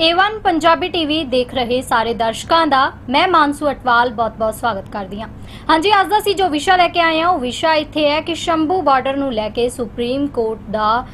Avon Punjabi TV ਦੇਖ ਰਹੇ ਸਾਰੇ ਦਰਸ਼ਕਾਂ ਦਾ ਮੈਂ ਮਾਨਸੂ ਅਟਵਾਲ ਬਹੁਤ-ਬਹੁਤ ਸਵਾਗਤ ਕਰਦੀ ਹਾਂ। ਹਾਂਜੀ, ਅੱਜ ਦਾ ਅਸੀਂ ਜੋ ਵਿਸ਼ਾ ਲੈ ਕੇ ਆਏ ਹਾਂ, ਉਹ ਵਿਸ਼ਾ ਇੱਥੇ ਹੈ ਕਿ ਸ਼ੰਭੂ ਬਾਰਡਰ ਨੂੰ ਲੈ ਕੇ ਸੁਪਰੀਮ ਕੋਰਟ ਦਾ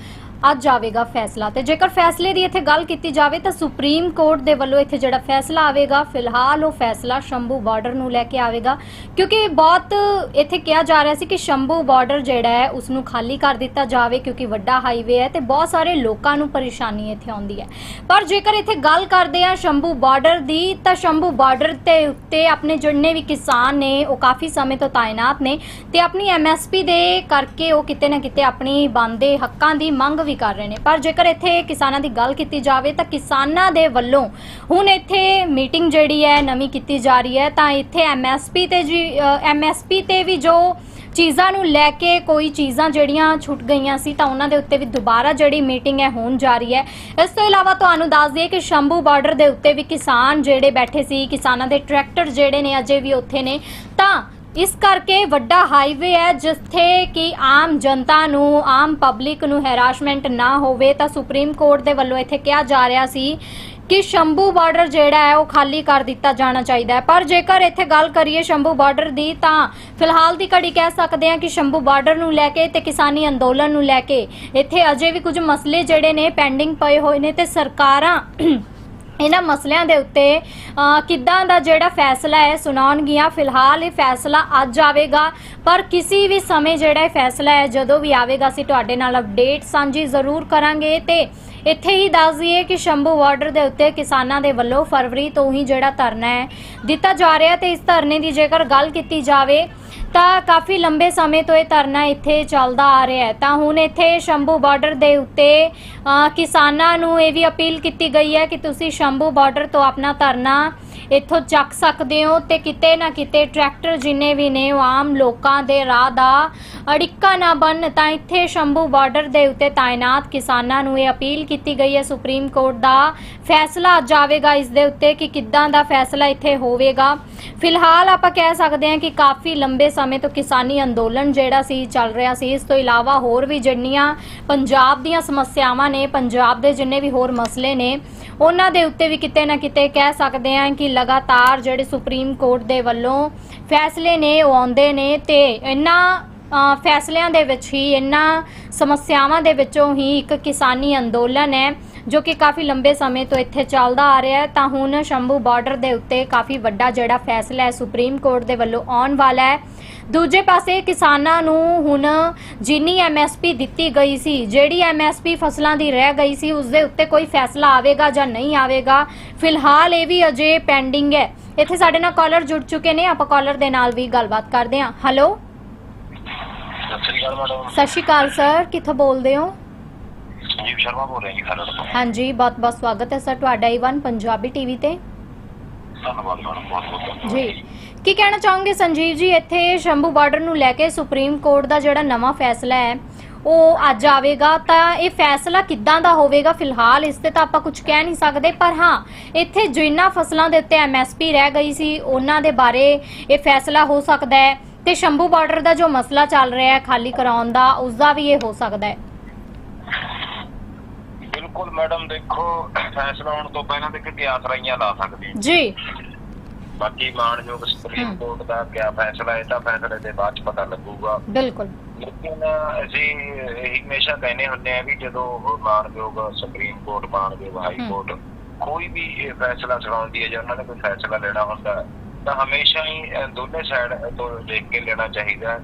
ਅੱਜ ਆਵੇਗਾ ਫੈਸਲਾ ਤੇ ਜੇਕਰ ਫੈਸਲੇ ਦੀ ਇੱਥੇ ਗੱਲ ਕੀਤੀ ਜਾਵੇ ਤਾਂ ਸੁਪਰੀਮ ਕੋਰਟ ਦੇ ਵੱਲੋਂ ਇੱਥੇ ਜਿਹੜਾ ਫੈਸਲਾ ਆਵੇਗਾ, ਫਿਲਹਾਲ ਉਹ ਫੈਸਲਾ ਸ਼ੰਭੂ ਬਾਰਡਰ ਨੂੰ ਲੈ ਕੇ ਆਵੇਗਾ, ਕਿਉਂਕਿ ਬਹੁਤ ਇੱਥੇ ਕਿਹਾ ਜਾ ਰਿਹਾ ਸੀ ਕਿ ਸ਼ੰਭੂ ਬਾਰਡਰ ਜਿਹੜਾ ਹੈ ਉਸ ਨੂੰ ਖਾਲੀ ਕਰ ਦਿੱਤਾ ਜਾਵੇ ਕਿਉਂਕਿ ਵੱਡਾ ਹਾਈਵੇ ਹੈ ਤੇ ਬਹੁਤ ਸਾਰੇ ਲੋਕਾਂ ਨੂੰ ਪਰੇਸ਼ਾਨੀ ਇੱਥੇ ਆਉਂਦੀ ਹੈ। ਪਰ ਜੇਕਰ ਇੱਥੇ ਗੱਲ ਕਰਦੇ ਆ ਸ਼ੰਭੂ ਬਾਰਡਰ ਦੀ, ਤਾਂ ਸ਼ੰਭੂ ਬਾਰਡਰ ਤੇ ਉੱਤੇ ਆਪਣੇ ਜਿੰਨੇ ਵੀ ਕਿਸਾਨ ਨੇ, ਉਹ ਕਾਫੀ ਸਮੇਂ ਤੋਂ ਤਾਇਨਾਤ ਨੇ ਤੇ ਆਪਣੀ ਐਮਐਸਪੀ ਦੇ ਕਰਕੇ ਉਹ ਕਿਤੇ ਨਾ ਕਿਤੇ ਆਪਣੀ ਬੰਦੇ ਹੱਕਾਂ ਦੀ ਮੰਗ ਵੀ ਕਰ ਰਹੇ ਨੇ। ਪਰ ਜੇਕਰ ਇੱਥੇ ਕਿਸਾਨਾਂ ਦੀ ਗੱਲ ਕੀਤੀ ਜਾਵੇ ਤਾਂ ਕਿਸਾਨਾਂ ਦੇ ਵੱਲੋਂ ਹੁਣ ਇੱਥੇ ਮੀਟਿੰਗ ਜਿਹੜੀ ਹੈ, ਨਵੀਂ ਕੀਤੀ ਜਾ ਰਹੀ ਹੈ, ਤਾਂ ਇੱਥੇ ਐਮਐਸਪੀ ਤੇ ਜੀ ਐਮਐਸਪੀ ਤੇ ਵੀ ਜੋ ਚੀਜ਼ਾਂ ਨੂੰ ਲੈ ਕੇ ਕੋਈ ਚੀਜ਼ਾਂ ਜਿਹੜੀਆਂ ਛੁੱਟ ਗਈਆਂ ਸੀ, ਤਾਂ ਉਹਨਾਂ ਦੇ ਉੱਤੇ ਵੀ ਦੁਬਾਰਾ ਜਿਹੜੀ ਮੀਟਿੰਗ ਹੈ ਹੋਣ ਜਾ ਰਹੀ ਹੈ। ਇਸ ਤੋਂ ਇਲਾਵਾ ਤੁਹਾਨੂੰ ਦੱਸ ਦਈਏ ਕਿ ਸ਼ੰਭੂ ਬਾਰਡਰ ਦੇ ਉੱਤੇ ਵੀ ਕਿਸਾਨ ਜਿਹੜੇ ਬੈਠੇ ਸੀ, ਕਿਸਾਨਾਂ ਦੇ ਟਰੈਕਟਰ ਜਿਹੜੇ ਨੇ ਅਜੇ ਵੀ ਉੱਥੇ ਨੇ, ਤਾਂ ਇਸ ਕਰਕੇ ਵੱਡਾ ਹਾਈਵੇ ਹੈ, ਜਿੱਥੇ ਕਿ ਆਮ ਜਨਤਾ ਨੂੰ, ਆਮ ਪਬਲਿਕ ਨੂੰ ਹੈਰਾਸਮੈਂਟ ਨਾ ਹੋਵੇ, ਤਾਂ ਸੁਪਰੀਮ ਕੋਰਟ ਦੇ ਵੱਲੋਂ ਇੱਥੇ ਕਿਹਾ ਜਾ ਰਿਹਾ ਸੀ ਕਿ ਸ਼ੰਭੂ ਬਾਰਡਰ ਜਿਹੜਾ ਹੈ, ਉਹ ਖਾਲੀ ਕਰ ਦਿੱਤਾ ਜਾਣਾ ਚਾਹੀਦਾ ਹੈ। ਪਰ ਜੇਕਰ ਇੱਥੇ ਗੱਲ ਕਰੀਏ ਸ਼ੰਭੂ ਬਾਰਡਰ ਦੀ, ਤਾਂ ਫਿਲਹਾਲ ਦੀ ਘੜੀ ਕਹਿ ਸਕਦੇ ਹਾਂ ਕਿ ਸ਼ੰਭੂ ਬਾਰਡਰ ਨੂੰ ਲੈ ਕੇ ਤੇ ਕਿਸਾਨੀ ਅੰਦੋਲਨ ਨੂੰ ਲੈ ਕੇ ਇੱਥੇ ਅਜੇ ਵੀ ਕੁਝ ਮਸਲੇ ਜਿਹੜੇ ਨੇ ਪੈਂਡਿੰਗ ਪਏ ਹੋਏ ਨੇ ਤੇ ਸਰਕਾਰਾਂ ਇਹਨਾਂ ਮਸਲਿਆਂ ਦੇ ਉੱਤੇ ਕਿੱਦਾਂ ਦਾ ਜਿਹੜਾ ਫੈਸਲਾ ਹੈ ਸੁਣਾਉਣਗੀਆਂ? ਫਿਲਹਾਲ ਇਹ ਫੈਸਲਾ ਅੱਜ ਆਵੇਗਾ, ਪਰ ਕਿਸੇ ਵੀ ਸਮੇਂ ਜਿਹੜਾ ਇਹ ਫੈਸਲਾ ਹੈ, ਜਦੋਂ ਵੀ ਆਵੇਗਾ, ਅਸੀਂ ਤੁਹਾਡੇ ਨਾਲ ਅਪਡੇਟ ਸਾਂਝੀ ਜ਼ਰੂਰ ਕਰਾਂਗੇ ਤੇ ਇੱਥੇ ਹੀ ਦੱਸ ਦਈਏ ਕਿ ਸ਼ੰਭੂ ਬਾਰਡਰ ਦੇ ਉੱਤੇ ਕਿਸਾਨਾਂ ਦੇ ਵੱਲੋਂ ਫਰਵਰੀ ਤੋਂ ਹੀ ਜਿਹੜਾ ਧਰਨਾ ਹੈ, ਦਿੱਤਾ ਜਾ ਰਿਹਾ ਤੇ ਇਸ ਧਰਨੇ ਦੀ ਜੇਕਰ ਗੱਲ ਕੀਤੀ ਜਾਵੇ ਤਾਂ ਕਾਫੀ ਲੰਬੇ ਸਮੇਂ ਤੋਂ ਇਹ ਧਰਨਾ ਇੱਥੇ ਚੱਲਦਾ ਆ ਰਿਹਾ ਹੈ। ਤਾਂ ਹੁਣ ਇੱਥੇ ਸ਼ੰਭੂ ਬਾਰਡਰ ਦੇ ਉੱਤੇ ਕਿਸਾਨਾਂ ਨੂੰ ਇਹ ਵੀ ਅਪੀਲ ਕੀਤੀ ਗਈ ਹੈ ਕਿ ਤੁਸੀਂ ਸ਼ੰਭੂ ਬਾਰਡਰ ਤੋਂ ਆਪਣਾ ਧਰਨਾ ਇੱਥੋਂ ਚੱਕ ਸਕਦੇ ਹੋ ਤੇ ਕਿਤੇ ਨਾ ਕਿਤੇ ਟਰੈਕਟਰ ਜਿੰਨੇ ਵੀ ਨੇ ਉਹ ਆਮ ਲੋਕਾਂ ਦੇ ਰਾਹ ਦਾ ਅੜਿੱਕਾ ਨਾ ਬਣ ਤਾਂ ਇੱਥੇ ਸ਼ੰਭੂ ਬਾਰਡਰ ਦੇ ਉੱਤੇ ਤਾਇਨਾਤ ਕਿਸਾਨਾਂ ਨੂੰ ਇਹ ਅਪੀਲ ਕੀਤੀ ਗਈ ਹੈ। ਸੁਪਰੀਮ ਕੋਰਟ ਦਾ ਫੈਸਲਾ ਜਾਵੇਗਾ ਆਵੇਗਾ। ਇਸ ਦੇ ਉੱਤੇ ਕਿ ਕਿੱਦਾਂ ਦਾ ਫੈਸਲਾ ਇੱਥੇ ਹੋਵੇਗਾ। ਫਿਲਹਾਲ ਆਪਾਂ ਕਹਿ ਸਕਦੇ ਹਾਂ ਕਿ ਕਾਫੀ ਲੰਬੇ ਸਮੇਂ ਤੋਂ ਕਿਸਾਨੀ ਅੰਦੋਲਨ ਜਿਹੜਾ ਸੀ, ਚੱਲ ਰਿਹਾ ਸੀ। ਇਸ ਤੋਂ ਇਲਾਵਾ ਹੋਰ ਵੀ ਜਿੰਨੀਆਂ ਪੰਜਾਬ ਦੀਆਂ ਸਮੱਸਿਆਵਾਂ ਨੇ, ਪੰਜਾਬ ਦੇ ਜਿੰਨੇ ਵੀ ਹੋਰ ਮਸਲੇ ਨੇ, ਉਹਨਾਂ ਦੇ ਉੱਤੇ ਵੀ ਕਿਤੇ ਨਾ ਕਿਤੇ ਕਹਿ ਸਕਦੇ ਹਾਂ ਕਿ ਲਗਾਤਾਰ ਜਿਹੜੇ ਸੁਪਰੀਮ ਕੋਰਟ ਦੇ ਵੱਲੋਂ ਫੈਸਲੇ ਨੇ ਉਹ ਆਉਂਦੇ ਨੇ ਤੇ ਇਹਨਾਂ ਅ, ਫੈਸਲਿਆਂ ਦੇ ਵਿੱਚ ਹੀ ਇਹਨਾਂ ਸਮੱਸਿਆਵਾਂ ਦੇ ਵਿੱਚੋਂ ਹੀ ਇੱਕ ਕਿਸਾਨੀ ਅੰਦੋਲਨ ਹੈ। ਜੋ ਕਿ ਕਾਫੀ ਲੰਬੇ ਸਮੇਂ ਤੋਂ ਇੱਥੇ ਚੱਲਦਾ ਆ ਰਿਹਾ ਹੈ। ਤਾਂ ਹੁਣ ਸ਼ੰਭੂ ਬਾਰਡਰ ਦੇ ਉੱਤੇ ਕਾਫੀ ਵੱਡਾ ਜਿਹੜਾ ਫੈਸਲਾ ਹੈ ਸੁਪਰੀਮ ਕੋਰਟ ਦੇ ਵੱਲੋਂ ਆਉਣ ਵਾਲਾ ਹੈ। ਦੂਜੇ ਪਾਸੇ ਕਿਸਾਨਾਂ ਨੂੰ ਹੁਣ ਜਿੰਨੀ ਐਮਐਸਪੀ ਦਿੱਤੀ ਗਈ ਸੀ ਜਿਹੜੀ ਐਮਐਸਪੀ ਫਸਲਾਂ ਦੀ ਰਹਿ ਗਈ ਸੀ ਉਸ ਦੇ ਉੱਤੇ ਕੋਈ ਫੈਸਲਾ ਆਵੇਗਾ ਜਾਂ ਨਹੀਂ ਆਵੇਗਾ ਫਿਲਹਾਲ ਇਹ ਵੀ ਅਜੇ ਪੈਂਡਿੰਗ ਹੈ। ਇੱਥੇ ਸਾਡੇ ਨਾਲ ਕਾਲਰ ਜੁੜ ਚੁੱਕੇ ਨੇ ਆਪਾਂ ਕਾਲਰ ਦੇ ਨਾਲ ਵੀ ਗੱਲਬਾਤ ਕਰਦੇ ਹਾਂ। ਹੈਲੋ ਸਤਿ ਸ੍ਰੀ ਅਕਾਲ ਸਰ ਕਿੱਥੋਂ ਬੋਲਦੇ ਹੋ? ਸੰਜੀਵ ਸ਼ਰਮਾ ਬੋਲ ਰਿਹਾ ਜੀ ਖਰੜ ਤੋਂ। ਹਾਂਜੀ ਬਹੁਤ ਬਹੁਤ ਸਵਾਗਤ ਹੈ ਸਰ ਤੁਹਾਡਾ ਈਵਨ ਪੰਜਾਬੀ ਟੀਵੀ ਤੇ। ਧੰਨਵਾਦ ਮੈਡਮ ਬਹੁਤ ਬਹੁਤ ਜੀ। ਕੀ ਕਹਿਣਾ ਚਾਹੋਗੇ ਸੰਜੀਵ ਜੀ ਇੱਥੇ ਸ਼ੰਭੂ ਬਾਰਡਰ ਨੂੰ ਲੈ ਕੇ ਸੁਪਰੀਮ ਕੋਰਟ ਦਾ ਜਿਹੜਾ ਨਵਾਂ ਫੈਸਲਾ ਹੈ ਉਹ ਅੱਜ ਆਵੇਗਾ ਤਾਂ ਇਹ ਫੈਸਲਾ ਕਿੱਦਾਂ ਦਾ ਹੋਵੇਗਾ ਫਿਲਹਾਲ ਇਸ ਤੇ ਤਾਂ ਆਪਾਂ ਕੁਝ ਕਹਿ ਨਹੀਂ ਸਕਦੇ ਪਰ ਹਾਂ ਇੱਥੇ ਜਿੰਨਾ ਫਸਲਾਂ ਦੇ ਉੱਤੇ ਐਮਐਸਪੀ ਰਹਿ ਗਈ ਸੀ ਉਹਨਾਂ ਦੇ ਬਾਰੇ ਇਹ ਫੈਸਲਾ ਹੋ ਸਕਦਾ ਹੈ ਤੇ ਸ਼ੰਭੂ ਬਾਰਡਰ ਦਾ ਜੋ ਮਸਲਾ ਚੱਲ ਰਿਹਾ ਹੈ ਖਾਲੀ ਕਰਾਉਣ ਦਾ ਉਸ ਦਾ ਵੀ ਇਹ ਹੋ ਸਕਦਾ ਹੈ। ਬਿਲਕੁਲ ਮੈਡਮ ਦੇਖੋ ਫੈਸਲਾ ਹੋਣ ਤੋਂ ਪਹਿਲਾਂ ਤੇ ਕਿ ਆਸਰਾਈਆਂ ਲਾ ਸਕਦੇ ਹਾਂ। ਜੀ ਬਾਕੀ ਮਾਨਯੋਗ ਸੁਪਰੀਮ। ਕੋਰਟ ਦਾ ਕਿਆ ਫੈਸਲਾ ਹੈ ਤਾਂ ਫੈਸਲੇ ਦੇ ਬਾਅਦ ਚ ਪਤਾ ਲੱਗੂਗਾ ਬਿਲਕੁਲ ਲੇਕਿਨ ਅਸੀਂ ਇਹ ਹਮੇਸ਼ਾ ਕਹਿੰਦੇ ਹੁੰਦੇ ਆ ਵੀ ਜਦੋਂ ਮਾਨਯੋਗ ਸੁਪਰੀਮ ਕੋਰਟ ਮਾਨਯੋਗ ਹਾਈ। ਕੋਰਟ ਕੋਈ ਵੀ ਇਹ ਫੈਸਲਾ ਸੁਣਾਉਂਦੀ ਹੈ ਜਾਂ ਉਹਨਾਂ ਨੇ ਕੋਈ ਫੈਸਲਾ ਲੈਣਾ ਹੁੰਦਾ ਹੈ, ਤਾਂ ਹਮੇਸ਼ਾ ਹੀ ਅਹ, ਦੋਨੇ ਸਾਈਡ ਤੋਂ ਦੇਖ ਕੇ ਲੈਣਾ ਚਾਹੀਦਾ ਹੈ।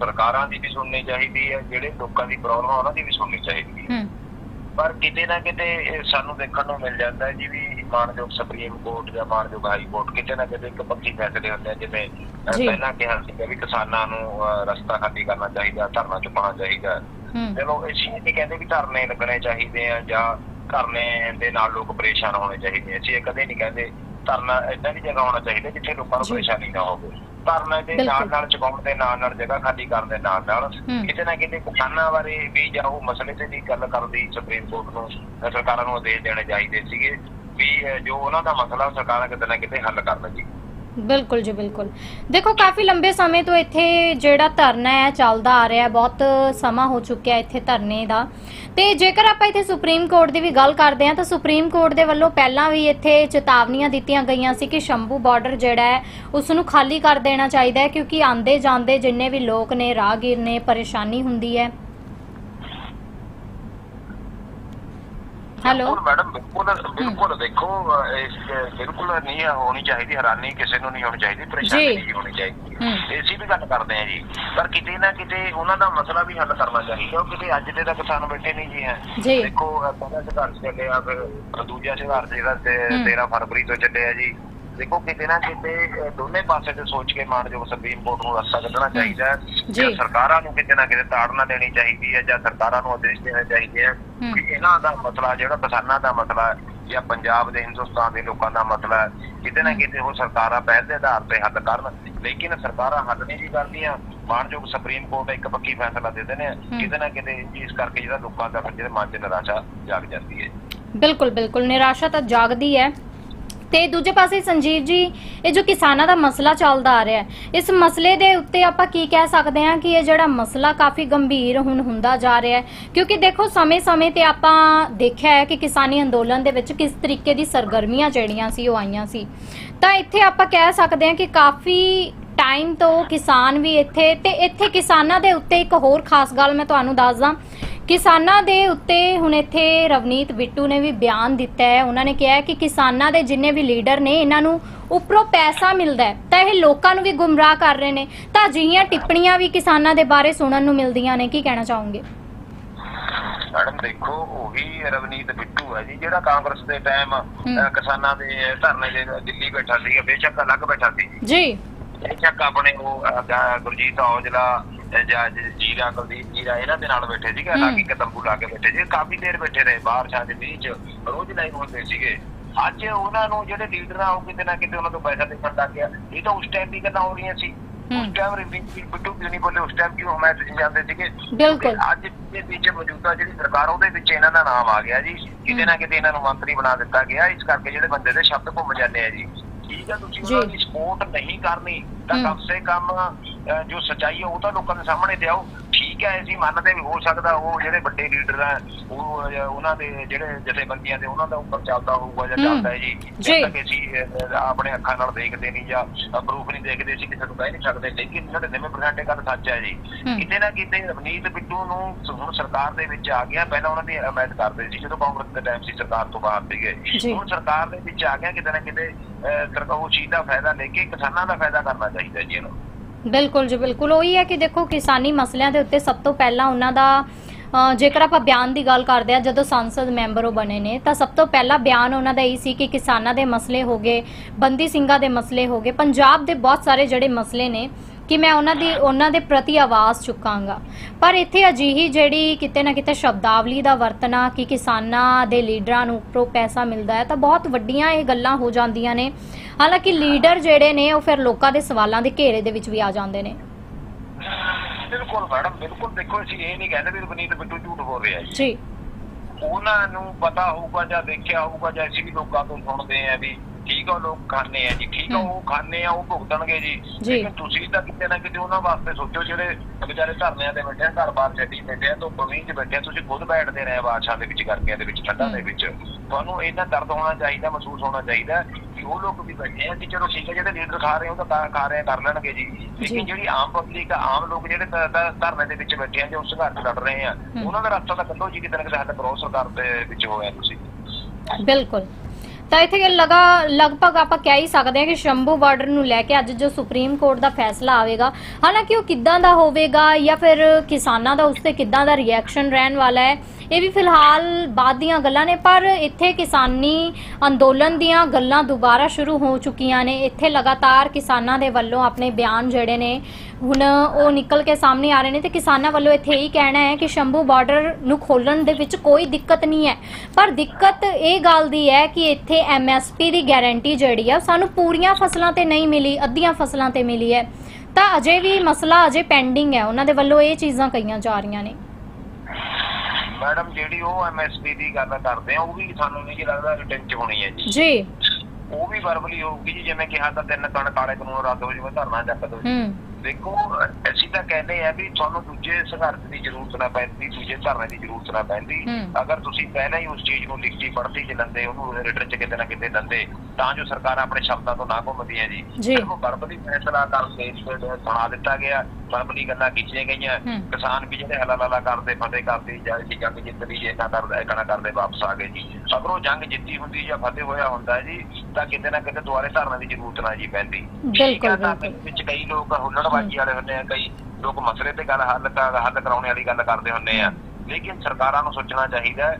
ਸਰਕਾਰਾਂ ਦੀ ਵੀ ਸੁਣਨੀ ਚਾਹੀਦੀ ਹੈ ਜਿਹੜੇ ਲੋਕਾਂ ਦੀ ਪ੍ਰੋਬਲਮ ਉਹਨਾਂ ਦੀ ਵੀ ਸੁਣਨੀ ਚਾਹੀਦੀ ਹੈ ਹੂੰ ਪਰ ਕਿਤੇ ਨਾ ਕਿਤੇ ਸਾਨੂੰ ਦੇਖਣ ਨੂੰ ਮਿਲ ਜਾਂਦਾ ਹੈ ਜੀ ਵੀ ਮਾਨਯੋਗ ਸੁਪਰੀਮ ਕੋਰਟ ਜਾਂ ਮਾਨਯੋਗ ਹਾਈ ਕੋਰਟ ਕਿਤੇ ਨਾ ਕਿਤੇ ਇੱਕ ਪੱਕੀ ਫੈਸਲੇ ਹੁੰਦੇ ਆ ਜਿਵੇਂ। ਪਹਿਲਾਂ ਕਿਹਾ ਸੀ ਵੀ ਕਿਸਾਨਾਂ ਨੂੰ ਰਸਤਾ ਖਾਲੀ ਕਰਨਾ ਚਾਹੀਦਾ ਧਰਨਾ ਚੁਕਾਉਣਾ ਚਾਹੀਦਾ ਚਲੋ ਅਸੀਂ ਇਹ ਕਹਿੰਦੇ ਵੀ ਧਰਨੇ ਲੱਗਣੇ ਚਾਹੀਦੇ ਆ ਜਾਂ ਧਰਨੇ ਦੇ ਨਾਲ ਲੋਕ ਪਰੇਸ਼ਾਨ ਹੋਣੇ ਚਾਹੀਦੇ ਆ ਅਸੀਂ ਇਹ ਕਦੇ ਨਹੀਂ ਕਹਿੰਦੇ ਧਰਨਾ ਏਦਾਂ ਦੀ ਜਗ੍ਹਾ ਹੋਣਾ ਚਾਹੀਦਾ ਜਿੱਥੇ ਲੋਕਾਂ ਨੂੰ। ਪਰੇਸ਼ਾਨੀ ਨਾ ਹੋਵੇ ਧਰਨੇ ਦੇ ਬਿਲਕੁਲ। ਨਾਲ ਨਾਲ ਚੁਕਾਉਣ ਦੇ ਨਾਲ ਨਾਲ ਜਗ੍ਹਾ ਖਾਲੀ ਕਰਨ ਦੇ ਨਾਲ ਨਾਲ ਹੂੰ। ਕਿਤੇ ਨਾ ਕਿਤੇ ਕਿਸਾਨਾਂ ਬਾਰੇ ਵੀ ਜਾਂ ਉਹ ਮਸਲੇ ਤੇ ਵੀ ਗੱਲ ਕਰਦੀ ਸੁਪਰੀਮ ਕੋਰਟ ਨੂੰ ਅਹ ਸਰਕਾਰਾਂ ਨੂੰ ਆਦੇਸ਼ ਦੇਣੇ ਚਾਹੀਦੇ ਸੀਗੇ ਵੀ ਅਹ ਜੋ ਉਹਨਾਂ ਦਾ ਮਸਲਾ ਸਰਕਾਰਾਂ ਕਿਤੇ ਨਾ ਕਿਤੇ ਹੱਲ ਕਰਨ ਜੀ ਬਿਲਕੁਲ ਜੀ, ਬਿਲਕੁਲ। ਦੇਖੋ, ਕਾਫੀ ਲੰਬੇ ਸਮੇਂ ਤੋਂ ਇੱਥੇ ਜਿਹੜਾ ਧਰਨਾ ਹੈ, ਚੱਲਦਾ ਆ ਰਿਹਾ ਹੈ, ਬਹੁਤ ਸਮਾਂ ਹੋ ਚੁੱਕਿਆ ਇੱਥੇ ਧਰਨੇ ਦਾ। ਤੇ ਜੇਕਰ ਆਪਾਂ ਇੱਥੇ ਸੁਪਰੀਮ ਕੋਰਟ ਦੀ ਵੀ ਗੱਲ ਕਰਦੇ ਹਾਂ, ਤਾਂ ਸੁਪਰੀਮ ਕੋਰਟ ਦੇ ਵੱਲੋਂ ਪਹਿਲਾਂ ਵੀ ਇੱਥੇ ਚੇਤਾਵਨੀਆਂ ਦਿੱਤੀਆਂ ਗਈਆਂ ਸੀ ਕਿ ਸ਼ੰਭੂ ਬਾਰਡਰ ਜਿਹੜਾ ਹੈ ਉਸ ਨੂੰ ਖਾਲੀ ਕਰ ਦੇਣਾ ਚਾਹੀਦਾ ਹੈ, ਕਿਉਂਕਿ ਆਂਦੇ ਜਾਂਦੇ ਜਿੰਨੇ ਵੀ ਲੋਕ ਨੇ, ਰਾਹਗੀਰ ਨੇ, ਪਰੇਸ਼ਾਨੀ ਹੁੰਦੀ ਹੈ। ਹੈਲੋ ਮੈਡਮ ਬਿਲਕੁਲ ਬਿਲਕੁਲ ਦੇਖੋ ਇਸ ਬਿਲਕੁਲ ਨਹੀਂ ਹੋਣੀ ਚਾਹੀਦੀ ਹੈਰਾਨੀ ਕਿਸੇ ਨੂੰ ਨਹੀਂ ਹੋਣੀ ਚਾਹੀਦੀ ਪਰੇਸ਼ਾਨੀ। ਨਹੀਂ ਹੋਣੀ ਚਾਹੀਦੀ। ਇਸੇ ਵੀ ਗੱਲ ਕਰਦੇ ਆ ਜੀ ਪਰ ਕਿਤੇ ਨਾ ਕਿਤੇ ਉਹਨਾਂ ਦਾ ਮਸਲਾ ਵੀ ਹੱਲ ਕਰਨਾ ਚਾਹੀਦਾ ਉਹ ਕਿਤੇ ਅੱਜ ਦੇ ਤਾਂ ਕਿਸਾਨ ਬੈਠੇ ਨਹੀਂ ਜੀ ਹੈ। ਦੇਖੋ ਪਹਿਲਾ ਸੰਘਰਸ਼ ਚੱਲਿਆ ਫਿਰ ਦੂਜਾ ਸੰਘਰਸ਼ ਜਿਹੜਾ ਤੇ ਹੂੰ। 13 ਫਰਵਰੀ ਤੋਂ ਚੱਲਿਆ ਜੀ ਦੇਖੋ ਕਿਤੇ ਨਾ ਕਿਤੇ ਦੋਨੇ ਪਾਸੇ ਤੇ ਸੋਚ ਕੇ ਮਾਨਯੋਗ ਸੁਪਰੀਮ ਕੋਰਟ ਨੂੰ ਰਸਤਾ ਕੱਢਣਾ ਚਾਹੀਦਾ ਹੈ। ਜੀ। ਸਰਕਾਰਾਂ ਨੂੰ ਕਿਤੇ ਨਾ ਕਿਤੇ ਤਾੜਨਾ ਦੇਣੀ ਚਾਹੀਦੀ ਹੈ ਜਾਂ ਸਰਕਾਰਾਂ ਨੂੰ ਆਦੇਸ਼ ਦੇਣੇ ਚਾਹੀਦੇ ਹੂੰ। ਕਿ ਇਹਨਾਂ ਦਾ ਮਸਲਾ ਜਿਹੜਾ ਕਿਸਾਨਾਂ ਦਾ ਮਸਲਾ ਜਾਂ ਪੰਜਾਬ ਦੇ ਹਿੰਦੁਸਤਾਨ ਦੇ ਲੋਕਾਂ ਦਾ ਮਸਲਾ ਕਿਤੇ ਨਾ ਕਿਤੇ ਉਹ ਸਰਕਾਰਾਂ ਪਹਿਲ ਦੇ ਆਧਾਰ ਤੇ ਹੱਲ ਕਰਨ। ਲੇਕਿਨ ਸਰਕਾਰਾਂ ਹੱਲ ਨਹੀਂ ਜੀ ਕਰਦੀਆਂ ਮਾਨਯੋਗ ਸੁਪਰੀਮ ਕੋਰਟ ਇੱਕ ਪੱਕੀ ਫੈਸਲਾ ਦੇ ਦਿੰਦੇ ਆ ਕਿਤੇ ਨਾ ਕਿਤੇ ਇਸ ਕਰਕੇ ਜਿਹੜਾ ਲੋਕਾਂ ਦਾ ਫਿਰ ਜਿਹਦੇ ਮਨ 'ਚ ਨਿਰਾਸ਼ਾ ਜਾਗ ਜਾਂਦੀ ਹੈ। ਬਿਲਕੁਲ ਬਿਲਕੁਲ। ਨਿਰਾਸ਼ਾ ਤਾਂ ਜਾਗਦੀ ਹੈ ਤੇ ਦੂਜੇ ਪਾਸੇ ਸੰਜੀਵ ਜੀ, ਇਹ ਜੋ ਕਿਸਾਨਾਂ ਦਾ ਮਸਲਾ ਚੱਲਦਾ ਆ ਰਿਹਾ ਹੈ, ਇਸ ਮਸਲੇ ਦੇ ਉੱਤੇ ਆਪਾਂ ਕੀ ਕਹਿ ਸਕਦੇ ਹਾਂ ਕਿ ਇਹ ਜਿਹੜਾ ਮਸਲਾ ਕਾਫੀ ਗੰਭੀਰ ਹੁਣ ਹੁੰਦਾ ਜਾ ਰਿਹਾ ਹੈ, ਕਿਉਂਕਿ ਦੇਖੋ ਸਮੇਂ-ਸਮੇਂ ਤੇ ਆਪਾਂ ਦੇਖਿਆ ਹੈ ਕਿ ਕਿਸਾਨੀ ਅੰਦੋਲਨ ਦੇ ਵਿੱਚ ਕਿਸ ਤਰੀਕੇ ਦੀ ਸਰਗਰਮੀਆਂ ਜਿਹੜੀਆਂ ਸੀ ਉਹ ਆਈਆਂ ਸੀ। ਤਾਂ ਇੱਥੇ ਆਪਾਂ ਕਹਿ ਸਕਦੇ ਹਾਂ ਕਿ ਕਾਫੀ ਟਾਈਮ ਤੋਂ ਕਿਸਾਨ ਵੀ ਇੱਥੇ, ਤੇ ਇੱਥੇ ਕਿਸਾਨਾਂ ਦੇ ਉੱਤੇ ਇੱਕ ਹੋਰ ਖਾਸ ਗੱਲ ਮੈਂ ਤੁਹਾਨੂੰ ਦੱਸਦਾ ਕਿਸਾਨਾਂ ਦੇ ਉੱਤੇ ਹੁਣ ਇੱਥੇ ਰਵਨੀਤ ਬਿੱਟੂ ਨੇ ਵੀ ਬਿਆਨ ਦਿੱਤਾ ਹੈ। ਉਹਨਾਂ ਨੇ ਕਿਹਾ ਕਿ ਕਿਸਾਨਾਂ ਦੇ ਜਿੰਨੇ ਵੀ ਲੀਡਰ ਨੇ ਇਹਨਾਂ ਨੂੰ ਉੱਪਰੋਂ ਪੈਸਾ ਮਿਲਦਾ ਹੈ। ਤਾਂ ਇਹ ਲੋਕਾਂ ਨੂੰ ਵੀ ਗੁੰਮਰਾਹ ਕਰ ਰਹੇ ਨੇ। ਤਾਂ ਅਜਿਹੀਆਂ ਟਿੱਪਣੀਆਂ ਵੀ ਕਿਸਾਨਾਂ ਦੇ ਬਾਰੇ ਸੁਣਨ ਨੂੰ ਮਿਲਦੀਆਂ ਨੇ। ਕੀ ਕਹਿਣਾ ਚਾਹੋਗੇ? ਮੈਡਮ ਦੇਖੋ ਉਹੀ ਰਵਨੀਤ ਬਿੱਟੂ ਹੈ ਜੀ ਜਿਹੜਾ ਕਾਂਗਰਸ ਦੇ ਟਾਈਮ ਕਿਸਾਨਾਂ ਦੇ ਧਰਨੇ ਦੇ ਦਿੱਲੀ ਬੈਠਾ ਸੀ ਬੇਸ਼ੱਕ ਅਲੱਗ ਬੈਠਾ ਸੀ। ਜੀ। ਬੇਸ਼ੱਕ ਆਪਣੇ ਉਹ ਗੁਰਜੀਤ ਔਜਲਾ ਜਾਂ ਜੀਰਾ ਕੁਲਦੀਪ ਜੀਰਾ ਇਹਨਾਂ ਦੇ ਨਾਲ ਬੈਠੇ ਸੀਗੇ ਹੂੰ। ਅਲੱਗ ਇੱਕ ਤੰਬੂ ਲਾ ਕੇ ਬੈਠੇ ਸੀ ਕਾਫੀ ਦੇਰ ਬੈਠੇ ਰਹੇ ਬਾਰਿਸ਼ਾਂ ਦੇ ਵਿੱਚ ਰੋਜ਼ ਲਾਈਵ ਹੁੰਦੇ ਸੀਗੇ। ਅੱਜ ਉਹਨਾਂ ਨੂੰ ਜਿਹੜੇ ਲੀਡਰ ਆ ਉਹ ਕਿਤੇ ਨਾ ਕਿਤੇ ਉਹਨਾਂ ਤੋਂ ਪੈਸਾ ਦੇਖਣ ਲੱਗ ਗਿਆ। ਇਹ ਤਾਂ ਉਸ ਟਾਈਮ ਦੀ ਗੱਲਾਂ ਹੋ ਰਹੀਆਂ ਸੀ। ਉਸ ਟਾਈਮ ਰਵਨੀਤ ਬਿੱਟੂ ਕਿਉਂ ਨਹੀਂ ਬੋਲੇ? ਉਸ ਟਾਈਮ ਕਿਉਂ ਹਮਾਇਤ ਤੁਸੀਂ ਜਾਂਦੇ ਸੀਗੇ? ਬਿਲਕੁਲ। ਅੱਜ ਦੇ ਵਿੱਚ ਮੌਜੂਦਾ ਜਿਹੜੀ ਸਰਕਾਰ ਉਹਦੇ ਵਿੱਚ ਇਹਨਾਂ ਦਾ ਨਾਮ ਆ ਗਿਆ ਜੀ। ਕਿਤੇ ਨਾ ਕਿਤੇ ਇਹਨਾਂ ਨੂੰ ਮੰਤਰੀ ਬਣਾ ਦਿੱਤਾ ਗਿਆ। ਇਸ ਕਰਕੇ ਜਿਹੜੇ ਬੰਦੇ ਦੇ ਸ਼ਬਦ ਘੁੰਮ ਜਾਂਦੇ ਆ ਜੀ। ਠੀਕ ਹੈ ਤੁਸੀਂ। ਉਹਨਾਂ ਦੀ ਸਪੋਰਟ ਨਹੀਂ ਕਰਨੀ ਤਾਂ। ਕਮ ਸੇ ਕਮ ਜੋ ਸੱਚਾਈ ਹੈ ਉਹ ਤਾਂ ਲੋਕਾਂ ਦੇ ਸਾਹਮਣੇ ਤੇ ਆਓ ਠੀਕ ਹੈ ਅਸੀਂ ਮੰਨਦੇ ਵੀ ਹੋ ਸਕਦਾ ਉਹ ਜਿਹੜੇ ਵੱਡੇ ਲੀਡਰ ਆ ਉਹ ਉਹਨਾਂ ਦੇ ਜਿਹੜੇ ਜਥੇਬੰਦੀਆਂ ਦੇ ਉਹਨਾਂ ਦਾ ਉੱਪਰ ਚੱਲਦਾ ਹੋਊਗਾ ਜਾਂ। ਚੱਲਦਾ ਹੈ ਜੀ। ਜਦ ਤੱਕ ਅਸੀਂ ਆਪਣੇ ਅੱਖਾਂ ਨਾਲ ਦੇਖਦੇ ਨਹੀਂ ਜਾਂ ਪ੍ਰੂਫ ਨਹੀਂ ਦੇਖਦੇ ਸੀ ਕਿਸੇ ਨੂੰ ਕਹਿ ਨਹੀਂ ਸਕਦੇ ਲੇਕਿਨ 99% ਇਹ ਗੱਲ ਸੱਚ ਹੈ ਜੀ। ਕਿਤੇ ਨਾ ਕਿਤੇ ਰਵਨੀਤ ਬਿੱਟੂ ਨੂੰ ਹੁਣ ਸਰਕਾਰ ਦੇ ਵਿੱਚ ਆ ਗਿਆ ਪਹਿਲਾਂ ਉਹਨਾਂ ਦੀ ਹਮਾਇਤ ਕਰਦੇ ਸੀ ਜਦੋਂ ਕਾਂਗਰਸ ਦੇ ਟਾਈਮ ਸੀ ਸਰਕਾਰ ਤੋਂ ਬਾਹਰ ਸੀਗੇ। ਹੁਣ ਸਰਕਾਰ ਦੇ ਵਿੱਚ ਆ ਗਿਆ ਕਿਤੇ ਨਾ ਕਿਤੇ ਸਰਕਾਰ ਉਹ ਚੀਜ਼ ਦਾ ਫਾਇਦਾ ਲੈ ਕੇ ਕਿਸਾਨਾਂ ਦਾ ਫਾਇਦਾ ਕਰਨਾ ਚਾਹੀਦਾ ਜੀ ਇਹਨੂੰ ਬਿਲਕੁਲ ਜੀ, ਬਿਲਕੁਲ। ਉਹੀ ਹੈ ਕਿ ਦੇਖੋ ਕਿਸਾਨੀ ਮਸਲਿਆਂ ਦੇ ਉੱਤੇ ਸਭ ਤੋਂ ਪਹਿਲਾਂ ਉਹਨਾਂ ਦਾ ਜੇਕਰ ਆਪਾਂ ਬਿਆਨ ਦੀ ਗੱਲ ਕਰਦੇ ਆ ਜਦੋਂ ਸੰਸਦ ਮੈਂਬਰ ਉਹ ਬਣੇ ਨੇ, ਤਾਂ ਸਭ ਤੋਂ ਪਹਿਲਾ ਬਿਆਨ ਉਹਨਾਂ ਦਾ ਇਹ ਸੀ ਕਿ ਕਿਸਾਨਾਂ ਦੇ ਮਸਲੇ ਹੋ ਗਏ, ਬੰਦੀ ਸਿੰਘਾਂ ਦੇ ਮਸਲੇ ਹੋ ਗਏ। ਪੰਜਾਬ ਦੇ ਬਹੁਤ ਸਾਰੇ ਜਿਹੜੇ ਮਸਲੇ ਨੇ ਕਿ ਮੈਂ ਉਹਨਾਂ ਦੀ ਉਹਨਾਂ ਦੇ ਪ੍ਰਤੀ ਆਵਾਜ਼ ਚੁੱਕਾਂਗਾ। ਪਰ ਇੱਥੇ ਅਜਿਹੀ ਜਿਹੜੀ ਕਿਤੇ ਨਾ ਕਿਤੇ ਸ਼ਬਦਾਵਲੀ ਦਾ ਵਰਤਣਾ ਕਿ ਕਿਸਾਨਾਂ ਦੇ ਲੀਡਰਾਂ ਨੂੰ ਉੱਪਰੋਂ ਪੈਸਾ ਮਿਲਦਾ ਹੈ ਤਾਂ ਬਹੁਤ ਵੱਡੀਆਂ ਇਹ ਗੱਲਾਂ ਹੋ ਜਾਂਦੀਆਂ ਨੇ। ਹਾਲਾਂਕਿ ਲੀਡਰ ਜਿਹੜੇ ਨੇ ਉਹ ਫਿਰ ਲੋਕਾਂ ਦੇ ਸਵਾਲਾਂ ਦੇ ਘੇਰੇ ਦੇ ਵਿੱਚ ਵੀ ਆ ਜਾਂਦੇ ਨੇ। ਬਿਲਕੁਲ ਮੈਡਮ ਬਿਲਕੁਲ ਦੇਖੋ ਅਸੀਂ ਇਹ ਨਹੀਂ ਕਹਿੰਦੇ ਵੀ ਰਵਨੀਤ ਬਿੱਟੂ ਝੂਠ ਬੋਲ ਰਿਹਾ ਜੀ। ਜੀ। ਉਹਨਾਂ ਨੂੰ ਪਤਾ ਹੋਊਗਾ ਜਾਂ ਦੇਖਿਆ ਹੋਊਗਾ ਜਾਂ ਅਸੀਂ ਵੀ ਲੋਕਾਂ ਤੋਂ ਸੁਣਦੇ ਆ ਵੀ ਠੀਕ ਆ ਲੋਕ ਖਾਣੇ ਆ ਜੀ ਠੀਕ ਆ। ਉਹ ਖਾਣੇ ਆ ਉਹ ਭੁਗਤਣਗੇ ਜੀ। ਲੇਕਿਨ ਤੁਸੀਂ ਤਾਂ ਕਿਤੇ ਨਾ ਕਿਤੇ ਉਹਨਾਂ ਵਾਸਤੇ ਸੋਚੋ ਜਿਹੜੇ ਵਿਚਾਰੇ ਧਰਨਿਆਂ ਤੇ ਬੈਠੇ ਆ ਘਰ-ਬਾਰ ਛੱਡੀ ਬੈਠੇ ਆ ਤੋਂ ਬਵੀਂ 'ਚ ਬੈਠੇ ਆ ਤੁਸੀਂ ਖੁਦ ਬੈਠਦੇ ਰਹੇ ਬਾਦਸ਼ਾਹ ਦੇ ਵਿੱਚ ਗਰਮੀਆਂ ਦੇ ਵਿੱਚ ਠੰਡਾਂ ਦੇ। ਵਿੱਚ ਤੁਹਾਨੂੰ ਇਹਨਾਂ ਦਰਦ ਹੋਣਾ ਚਾਹੀਦਾ ਮਹਿਸੂਸ ਹੋਣਾ ਚਾਹੀਦਾ ਕਿ ਉਹ ਲੋਕ ਵੀ ਬੈਠੇ ਆ ਕਿ ਚਲੋ ਠੀਕ ਹੈ ਜਿਹੜੇ ਲੀਡਰ ਖਾ ਰਹੇ ਉਹ ਤਾਂ ਖਾ- ਰਹੇ ਆ, ਕਰ ਲੈਣਗੇ ਜੀ। ਲੇਕਿਨ ਜਿਹੜੀ ਆਮ ਪਬਲਿਕ ਆਮ ਲੋਕ ਜਿਹੜੇ ਧਰਨੇ ਦੇ ਵਿੱਚ ਬੈਠੇ ਆ ਜੋ ਸੰਘਰਸ਼ ਲੜ ਰਹੇ ਆ। ਉਹਨਾਂ ਦਾ ਰਸਤਾ ਤਾਂ ਕੱਢੋ ਜੀ ਕਿਤੇ ਨਾ ਕਿਤੇ ਹੱਥ ਕਰੋ ਸਰਕਾਰ ਦੇ ਵਿੱਚ ਹੋਇਆ ਤੁਸੀਂ ਬਿਲਕੁਲ ਤਾਂ ਇੱਥੇ ਲਗਾ ਲਗਭਗ ਆਪਾਂ ਕਹਿ ਹੀ ਸਕਦੇ ਹਾਂ ਕਿ ਸ਼ੰਭੂ ਬਾਰਡਰ ਨੂੰ ਲੈ ਕੇ ਅੱਜ ਜੋ ਸੁਪਰੀਮ ਕੋਰਟ ਦਾ ਫੈਸਲਾ ਆਵੇਗਾ, ਹਾਲਾਂਕਿ ਉਹ ਕਿੱਦਾਂ ਦਾ ਹੋਵੇਗਾ ਜਾਂ ਫਿਰ ਕਿਸਾਨਾਂ ਦਾ ਉਸ ਤੇ ਕਿੱਦਾਂ ਦਾ ਰਿਐਕਸ਼ਨ ਰਹਿਣ ਵਾਲਾ ਹੈ ਇਹ ਵੀ ਫਿਲਹਾਲ ਬਾਅਦ ਦੀਆਂ ਗੱਲਾਂ ਨੇ, ਪਰ ਇੱਥੇ ਕਿਸਾਨੀ ਅੰਦੋਲਨ ਦੀਆਂ ਗੱਲਾਂ ਦੁਬਾਰਾ ਸ਼ੁਰੂ ਹੋ ਚੁੱਕੀਆਂ ਨੇ। ਇੱਥੇ ਲਗਾਤਾਰ ਕਿਸਾਨਾਂ ਦੇ ਵੱਲੋਂ ਆਪਣੇ ਬਿਆਨ ਜਿਹੜੇ ਨੇ, ਹੁਣ ਉਹ ਨਿਕਲ ਕੇ ਸਾਹਮਣੇ ਆ ਰਹੇ ਨੇ ਤੇ ਕਿਸਾਨਾਂ ਵੱਲੋਂ ਇੱਥੇ ਹੀ ਕਹਿਣਾ ਹੈ ਕਿ ਸ਼ੰਭੂ ਬਾਰਡਰ ਨੂੰ ਖੋਲਣ ਦੇ ਵਿੱਚ ਕੋਈ ਦਿੱਕਤ ਨਹੀਂ ਹੈ। ਪਰ ਦਿੱਕਤ ਇਹ ਗੱਲ ਦੀ ਹੈ ਕਿ ਇੱਥੇ ਐਮਐਸਪੀ ਦੀ ਗਾਰੰਟੀ ਜਿਹੜੀ ਆ ਉਹ ਸਾਨੂੰ ਪੂਰੀਆਂ ਫਸਲਾਂ ਤੇ ਨਹੀਂ ਮਿਲੀ, ਅੱਧੀਆਂ ਫਸਲਾਂ ਤੇ ਮਿਲੀ ਹੈ। ਤਾਂ ਅਜੇ ਵੀ ਮਸਲਾ ਅਜੇ ਪੈਂਡਿੰਗ ਹੈ। ਉਹਨਾਂ ਦੇ ਵੱਲੋਂ ਇਹ ਚੀਜ਼ਾਂ ਕਹੀਆਂ ਜਾ ਰਹੀਆਂ ਨੇ। ਮੈਡਮ ਜਿਹੜੀ ਉਹ ਐਮਐਸਪੀ ਦੀ ਗੱਲ ਕਰਦੇ ਆ ਉਹ ਵੀ ਸਾਨੂੰ ਨਹੀਂ ਜੀ ਲੱਗਦਾ ਰਿਟਰਨ ਚ ਹੋਣੀ ਹੈ ਜੀ। ਜੀ। ਉਹ ਵੀ ਵਰਬਲੀ ਹੋਊਗੀ ਜੀ ਜਿਵੇਂ ਕਿਹਾ ਤਾਂ ਤਿੰਨ ਕਣ ਕਾਲੇ ਕਾਨੂੰਨ ਰੱਦ ਹੋ ਜਾਵੇ ਧਰਨਾ ਚੱਕ ਦੋ ਦੇਖੋ ਅਸੀਂ ਤਾਂ ਕਹਿੰਦੇ ਆ ਵੀ ਤੁਹਾਨੂੰ ਦੂਜੇ ਸੰਘਰਸ਼ ਦੀ ਜ਼ਰੂਰਤ ਨਾ ਪੈਂਦੀ ਦੂਜੇ ਧਰਨੇ ਦੀ ਜ਼ਰੂਰਤ ਨਾ ਪੈਂਦੀ। ਅਗਰ ਤੁਸੀਂ ਪਹਿਲਾਂ ਹੀ ਉਸ ਚੀਜ਼ ਨੂੰ ਲਿਖਤੀ ਪੜ੍ਹਦੀ ਚ ਲੰਦੇ ਉਹਨੂੰ ਰਿਟਰਨ ਚ ਕਿਤੇ ਨਾ ਕਿਤੇ ਲੰਦੇ ਤਾਂ ਜੋ ਸਰਕਾਰ ਆਪਣੇ ਸ਼ਬਦਾਂ ਤੋਂ ਨਾ ਘੁੰਮਦੀਆਂ ਜੀ। ਜੀ। ਸਿਰਫ ਵਰਬਲੀ ਫੈਸਲਾ ਕਰਕੇ ਸੁਣਾ ਦਿੱਤਾ ਗਿਆ। ਵਰਬਲੀ ਗੱਲਾਂ ਕੀਤੀਆਂ ਗਈਆਂ। ਹੂੰ। ਕਿਸਾਨ ਵੀ ਜਿਹੜੇ ਹਲਾਲਾ ਕਰਦੇ ਫਤਿਹ ਕਰਦੇ ਜਾਂ ਅਸੀਂ ਜੰਗ ਜਿੱਤ ਲਈ ਇਹਨਾਂ ਕਰਦਾ ਇਹਨਾਂ ਕਰਦੇ ਵਾਪਸ ਆ ਗਏ ਜੀ। ਅਗਰ ਉਹ ਜੰਗ ਜਿੱਤੀ ਹੁੰਦੀ ਜਾਂ ਫਤਿਹ ਹੋਇਆ ਹੁੰਦਾ ਜੀ ਤਾਂ ਕਿਤੇ ਨਾ ਕਿਤੇ ਦੁਬਾਰੇ ਧਰਨੇ ਦੀ ਜ਼ਰੂਰਤ ਨਾ ਜੀ ਪੈਂਦੀ। ਬਿਲਕੁਲ। ਵਿੱਚ ਕਈ ਲੋਕ ਹੁੱਲੜਬਾਜ਼ੀ ਵਾਲੇ ਹੁੰਦੇ ਆ ਕਈ ਲੋਕ ਮਸਲੇ ਤੇ ਗੱਲ ਹੱਲ ਕਰ ਹੱਲ ਕਰਾਉਣ ਵਾਲੀ ਗੱਲ ਕਰਦੇ ਹੁੰਦੇ ਆ। ਲੇਕਿਨ ਸਰਕਾਰਾਂ ਨੂੰ ਸੋਚਣਾ ਚਾਹੀਦਾ ਹੈ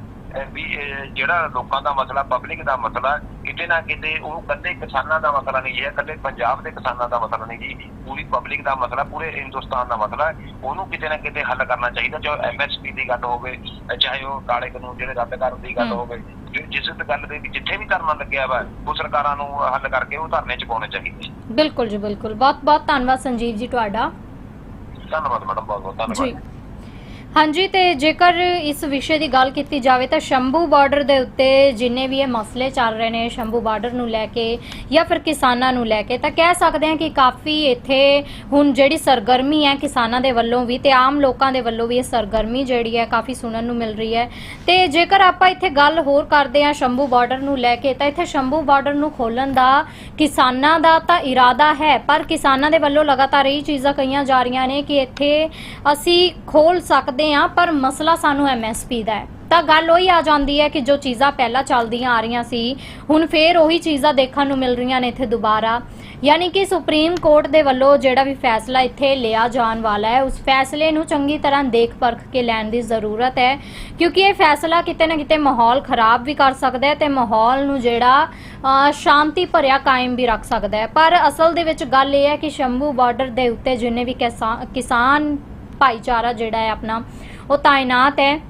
ਵੀ ਜਿਹੜਾ ਲੋਕਾਂ ਦਾ ਮਸਲਾ ਪਬਲਿਕ ਦਾ ਮਸਲਾ ਕਿਤੇ ਨਾ ਕਿਤੇ ਉਹ ਕੱਲੇ ਕਿਸਾਨਾਂ ਦਾ ਮਸਲਾ ਨਹੀਂ ਹੈ ਕੱਲੇ ਪੰਜਾਬ ਦੇ ਕਿਸਾਨਾਂ ਦਾ ਮਸਲਾ ਨਹੀਂ ਜੀ। ਪੂਰੀ ਪਬਲਿਕ ਦਾ ਮਸਲਾ ਪੂਰੇ ਹਿੰਦੁਸਤਾਨ ਦਾ ਮਸਲਾ ਹੈ ਉਹਨੂੰ ਕਿਤੇ ਨਾ ਕਿਤੇ ਹੱਲ ਕਰਨਾ ਚਾਹੀਦਾ ਚਾਹੇ ਐਮਐਸਪੀ ਦੀ ਗੱਲ ਹੋਵੇ ਚਾਹੇ ਉਹ ਕਾਲੇ ਕਾਨੂੰਨ ਜਿਹੜੇ ਰੱਦ ਕਰਨ ਦੀ ਗੱਲ। ਹੋਵੇ। ਜਿ- ਜਿਸ ਗੱਲ ਦੇ ਵੀ ਜਿੱਥੇ ਵੀ ਧਰਨਾ ਲੱਗਿਆ ਵਾ ਉਹ ਸਰਕਾਰਾਂ ਨੂੰ ਹੱਲ ਕਰਕੇ ਉਹ ਧਰਨੇ ਚ ਪਾਉਣੇ ਚਾਹੀਦੇ ਬਿਲਕੁਲ ਜੀ ਬਿਲਕੁਲ। ਬਹੁਤ ਬਹੁਤ ਧੰਨਵਾਦ ਸੰਜੀਵ ਜੀ ਤੁਹਾਡਾ। ਧੰਨਵਾਦ ਮੈਡਮ ਬਹੁਤ ਬਹੁਤ ਧੰਨਵਾਦ। ਹਾਂਜੀ, ਤੇ ਜੇਕਰ ਇਸ ਵਿਸ਼ੇ ਦੀ ਗੱਲ ਕੀਤੀ ਜਾਵੇ ਤਾਂ ਸ਼ੰਭੂ ਬਾਰਡਰ ਦੇ ਉੱਤੇ ਜਿੰਨੇ ਵੀ ਇਹ ਮਸਲੇ ਚੱਲ ਰਹੇ ਨੇ, ਸ਼ੰਭੂ ਬਾਰਡਰ ਨੂੰ ਲੈ ਕੇ ਜਾਂ ਫਿਰ ਕਿਸਾਨਾਂ ਨੂੰ ਲੈ ਕੇ, ਤਾਂ ਕਹਿ ਸਕਦੇ ਹਾਂ ਕਿ ਕਾਫੀ ਇੱਥੇ ਹੁਣ ਜਿਹੜੀ ਸਰਗਰਮੀ ਹੈ ਕਿਸਾਨਾਂ ਦੇ ਵੱਲੋਂ ਵੀ ਤੇ ਆਮ ਲੋਕਾਂ ਦੇ ਵੱਲੋਂ ਵੀ ਇਹ ਸਰਗਰਮੀ ਜਿਹੜੀ ਹੈ ਕਾਫੀ ਸੁਣਨ ਨੂੰ ਮਿਲ ਰਹੀ ਹੈ। ਤੇ ਜੇਕਰ ਆਪਾਂ ਇੱਥੇ ਗੱਲ ਹੋਰ ਕਰਦੇ ਹਾਂ ਸ਼ੰਭੂ ਬਾਰਡਰ ਨੂੰ ਲੈ ਕੇ, ਤਾਂ ਇੱਥੇ ਸ਼ੰਭੂ ਬਾਰਡਰ ਨੂੰ ਖੋਲਣ ਦਾ ਕਿਸਾਨਾਂ ਦਾ ਤਾਂ ਇਰਾਦਾ ਹੈ, ਪਰ ਕਿਸਾਨਾਂ ਦੇ ਵੱਲੋਂ ਲਗਾਤਾਰ ਇਹ ਚੀਜ਼ਾਂ ਕਹੀਆਂ ਜਾ ਰਹੀਆਂ ਨੇ ਕਿ ਇੱਥੇ ਅਸੀਂ ਖੋਲ ਸਕਦੇ ਹਾਂ, ਪਰ ਮਸਲਾ ਸਾਨੂੰ ਐਮਐਸਪੀ ਦਾ ਹੈ। ਤਾਂ ਗੱਲ ਉਹੀ ਆ ਜਾਂਦੀ ਹੈ ਕਿ ਜੋ ਚੀਜ਼ਾਂ ਪਹਿਲਾਂ ਚੱਲਦੀਆਂ ਆ ਰਹੀਆਂ ਸੀ, ਹੁਣ ਫੇਰ ਉਹੀ ਚੀਜ਼ਾਂ ਦੇਖਣ ਨੂੰ ਮਿਲ ਰਹੀਆਂ ਨੇ ਇੱਥੇ ਦੁਬਾਰਾ। ਯਾਨੀ ਕਿ ਸੁਪਰੀਮ ਕੋਰਟ ਦੇ ਵੱਲੋਂ ਜਿਹੜਾ ਵੀ ਫੈਸਲਾ ਇੱਥੇ ਲਿਆ ਜਾਣ ਵਾਲਾ ਹੈ, ਉਸ ਫੈਸਲੇ ਨੂੰ ਚੰਗੀ ਤਰ੍ਹਾਂ ਦੇਖ ਪਰਖ ਕੇ ਲੈਣ ਦੀ ਜ਼ਰੂਰਤ ਹੈ, ਕਿਉਂਕਿ ਇਹ ਫੈਸਲਾ ਕਿਤੇ ਨਾ ਕਿਤੇ ਮਾਹੌਲ ਖਰਾਬ ਵੀ ਕਰ ਸਕਦਾ ਹੈ ਤੇ ਮਾਹੌਲ ਨੂੰ ਜਿਹੜਾ ਸ਼ਾਂਤੀ ਭਰਿਆ ਕਾਇਮ ਵੀ ਰੱਖ ਸਕਦਾ ਹੈ। ਪਰ ਅਸਲ ਦੇ ਵਿੱਚ ਗੱਲ ਇਹ ਹੈ ਕਿ ਸ਼ੰਭੂ ਬਾਰਡਰ ਦੇ ਉੱਤੇ ਜਿੰਨੇ ਵੀ ਕਿਸਾਨ ਭਾਈਚਾਰਾ ਜਿਹੜਾ ਹੈ ਆਪਣਾ ਉਹ ਤਾਇਨਾਤ ਹੈ।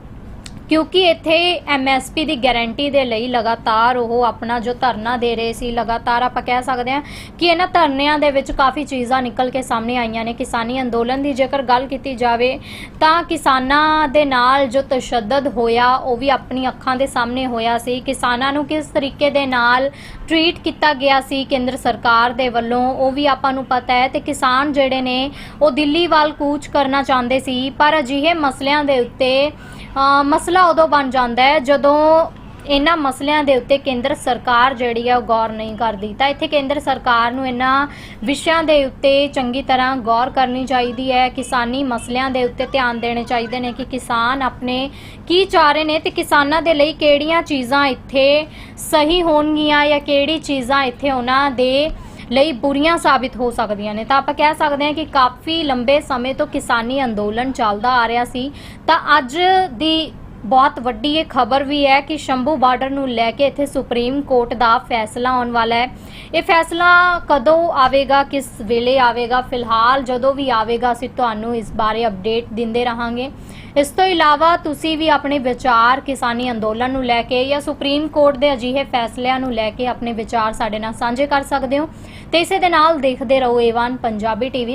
ਕਿਉਂਕਿ ਇੱਥੇ ਐਮਐਸਪੀ ਦੀ ਗਾਰੰਟੀ ਦੇ ਲਈ ਲਗਾਤਾਰ ਉਹ ਆਪਣਾ ਜੋ ਧਰਨਾ ਦੇ ਰਹੇ ਸੀ ਲਗਾਤਾਰ ਆਪਾਂ ਕਹਿ ਸਕਦੇ ਹਾਂ ਕਿ ਇਹਨਾਂ ਧਰਨਿਆਂ ਦੇ ਵਿੱਚ ਕਾਫੀ ਚੀਜ਼ਾਂ ਨਿਕਲ ਕੇ ਸਾਹਮਣੇ ਆਈਆਂ ਨੇ। ਕਿਸਾਨੀ ਅੰਦੋਲਨ ਦੀ ਜੇਕਰ ਗੱਲ ਕੀਤੀ ਜਾਵੇ ਤਾਂ ਕਿਸਾਨਾਂ ਦੇ ਨਾਲ ਜੋ ਤਸ਼ੱਦਦ ਹੋਇਆ ਉਹ ਵੀ ਆਪਣੀ ਅੱਖਾਂ ਦੇ ਸਾਹਮਣੇ ਹੋਇਆ ਸੀ। ਕਿਸਾਨਾਂ ਨੂੰ ਕਿਸ ਤਰੀਕੇ ਦੇ ਨਾਲ ਟਰੀਟ ਕੀਤਾ ਗਿਆ ਸੀ ਕੇਂਦਰ ਸਰਕਾਰ ਦੇ ਵੱਲੋਂ ਉਹ ਵੀ ਆਪਾਂ ਨੂੰ ਪਤਾ ਹੈ ਤੇ ਕਿਸਾਨ ਜਿਹੜੇ ਨੇ ਉਹ ਦਿੱਲੀ ਵੱਲ ਕੂਚ ਕਰਨਾ ਚਾਹੁੰਦੇ ਸੀ। ਪਰ ਅਜਿਹੇ ਮਸਲਿਆਂ ਦੇ ਉੱਤੇ ਅ, ਮਸਲਾ ਉਦੋਂ ਬਣ ਜਾਂਦਾ ਹੈ ਜਦੋਂ ਇਹਨਾਂ ਮਸਲਿਆਂ ਦੇ ਉੱਤੇ ਕੇਂਦਰ ਸਰਕਾਰ ਜਿਹੜੀ ਹੈ ਉਹ ਗੌਰ ਨਹੀਂ ਕਰਦੀ। ਤਾਂ ਇੱਥੇ ਕੇਂਦਰ ਸਰਕਾਰ ਨੂੰ ਇਹਨਾਂ ਵਿਸ਼ਿਆਂ ਦੇ ਉੱਤੇ ਚੰਗੀ ਤਰ੍ਹਾਂ ਗੌਰ ਕਰਨੀ ਚਾਹੀਦੀ ਹੈ, ਕਿਸਾਨੀ ਮਸਲਿਆਂ ਦੇ ਉੱਤੇ ਧਿਆਨ ਦੇਣੇ ਚਾਹੀਦੇ ਨੇ ਕਿ ਕਿਸਾਨ ਆਪਣੇ ਕੀ ਚਾਹ ਰਹੇ ਨੇ ਤੇ ਕਿਸਾਨਾਂ ਦੇ ਲਈ ਕਿਹੜੀਆਂ ਚੀਜ਼ਾਂ ਇੱਥੇ ਸਹੀ ਹੋਣਗੀਆਂ ਜਾਂ ਕਿਹੜੀ ਚੀਜ਼ਾਂ ਇੱਥੇ ਉਹਨਾਂ ਦੇ ਲਈ ਬੁਰੀਆਂ ਸਾਬਿਤ ਹੋ ਸਕਦੀਆਂ ਨੇ। ਤਾਂ ਆਪਾਂ ਕਹਿ ਸਕਦੇ ਹਾਂ ਕਿ ਕਾਫੀ ਲੰਬੇ ਸਮੇਂ ਤੋਂ ਕਿਸਾਨੀ ਅੰਦੋਲਨ ਚੱਲਦਾ ਆ ਰਿਹਾ ਸੀ। ਤਾਂ ਅੱਜ ਦੀ ਬਹੁਤ ਵੱਡੀ ਇਹ ਖਬਰ ਵੀ ਹੈ ਕਿ ਸ਼ੰਭੂ ਬਾਰਡਰ ਨੂੰ ਲੈ ਕੇ ਇੱਥੇ ਸੁਪਰੀਮ ਕੋਰਟ ਦਾ ਫੈਸਲਾ ਆਉਣ ਵਾਲਾ ਹੈ। ਇਹ ਫੈਸਲਾ ਕਦੋਂ ਆਵੇਗਾ, ਕਿਸ ਵੇਲੇ ਆਵੇਗਾ? ਫਿਲਹਾਲ ਜਦੋਂ ਵੀ ਆਵੇਗਾ, ਅਸੀਂ ਤੁਹਾਨੂੰ ਇਸ ਬਾਰੇ ਅਪਡੇਟ ਦਿੰਦੇ ਰਹਾਂਗੇ। ਇਸ ਤੋਂ ਇਲਾਵਾ ਤੁਸੀਂ ਵੀ ਆਪਣੇ ਵਿਚਾਰ ਕਿਸਾਨੀ ਅੰਦੋਲਨ ਨੂੰ ਲੈ ਕੇ ਜਾਂ ਸੁਪਰੀਮ ਕੋਰਟ ਦੇ ਅਜਿਹੇ ਫੈਸਲਿਆਂ ਨੂੰ ਲੈ ਕੇ ਆਪਣੇ ਵਿਚਾਰ ਸਾਡੇ ਨਾਲ ਸਾਂਝੇ ਕਰ ਸਕਦੇ ਹੋ। ਤੇ ਇਸੇ ਦੇ ਨਾਲ ਦੇਖਦੇ ਰਹੋ ਏਵਾਨ ਪੰਜਾਬੀ ਟੀਵੀ